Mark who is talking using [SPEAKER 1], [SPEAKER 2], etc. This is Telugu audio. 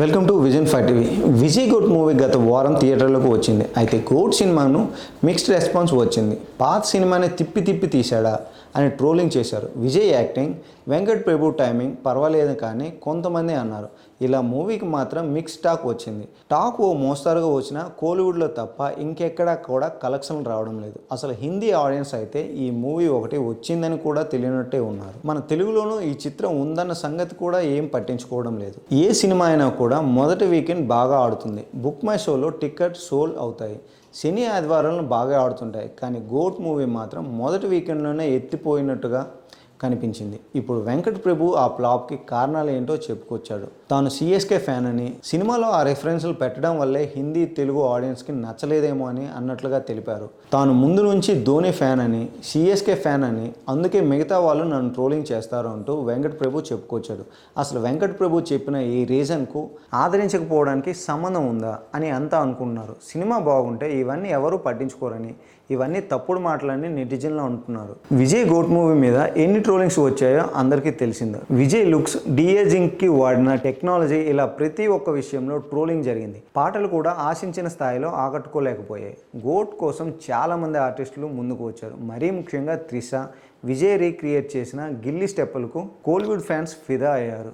[SPEAKER 1] Welcome to vision five TV Vijay GOAT movie గత వారం థియేటర్లోకి వచ్చింది. అయితే గోట్ సినిమాను మిక్స్డ్ రెస్పాన్స్ వచ్చింది. పాత సినిమాని తిప్పి తిప్పి తీశాడా అని ట్రోలింగ్ చేశారు. విజయ్ యాక్టింగ్ వెంకట్ ప్రభు టైమింగ్ పర్వాలేదు కానీ కొంతమంది అన్నారు. ఇలా మూవీకి మాత్రం మిక్స్ టాక్ వచ్చింది. టాక్ ఓ మోస్తారుగా వచ్చిన కోలీవుడ్లో తప్ప ఇంకెక్కడా కూడా కలెక్షన్లు రావడం లేదు. అసలు హిందీ ఆడియన్స్ అయితే ఈ మూవీ ఒకటి వచ్చిందని కూడా తెలియనట్టే ఉన్నారు. మన తెలుగులోనూ ఈ చిత్రం ఉందన్న సంగతి కూడా ఏం పట్టించుకోవడం లేదు. ఏ సినిమా అయినా కూడా మొదటి వీకెండ్ బాగా ఆడుతుంది. బుక్ మై షోలో టికెట్ సోల్ అవుతాయి. శని ఆదివారాలను బాగా ఆడుతుంటాయి. కానీ గోట్ మూవీ మాత్రం మొదటి వీకెండ్లోనే ఎత్తిపోయినట్టుగా కనిపించింది. ఇప్పుడు వెంకట్ ప్రభు ఆ ఫ్లాప్కి కారణాలు ఏంటో చెప్పుకొచ్చాడు. తాను సిఎస్కే ఫ్యాన్ అని సినిమాలో ఆ రెఫరెన్స్లు పెట్టడం వల్లే హిందీ తెలుగు ఆడియన్స్కి నచ్చలేదేమో అని అన్నట్లుగా తెలిపారు. తాను ముందు నుంచి ధోని ఫ్యాన్ అని సిఎస్కే ఫ్యాన్ అని అందుకే మిగతా వాళ్ళు నన్ను ట్రోలింగ్ చేస్తారు అంటూ వెంకట్ ప్రభు చెప్పుకొచ్చాడు. అసలు వెంకట్ ప్రభు చెప్పిన ఈ రీజన్కు ఆదరించకపోవడానికి సంబంధం ఉందా అని అంతా అనుకుంటున్నారు. సినిమా బాగుంటే ఇవన్నీ ఎవరూ పట్టించుకోరని ఇవన్నీ తప్పుడు మాటలని నెటిజన్లో అంటున్నారు. విజయ్ గోట్ మూవీ మీద ఎన్ని ట్రోలింగ్స్ వచ్చాయో అందరికీ తెలిసిందే. విజయ్ లుక్స్ డిఏజింగ్కి వాడిన టెక్నాలజీ ఇలా ప్రతి ఒక్క విషయంలో ట్రోలింగ్ జరిగింది. పాటలు కూడా ఆశించిన స్థాయిలో ఆకట్టుకోలేకపోయాయి. గోట్ కోసం చాలామంది ఆర్టిస్టులు ముందుకు వచ్చారు. మరీ ముఖ్యంగా త్రిష విజయ్ రీక్రియేట్ చేసిన గిల్లీ స్టెప్పులకు కోల్వుడ్ ఫ్యాన్స్ ఫిదా అయ్యారు.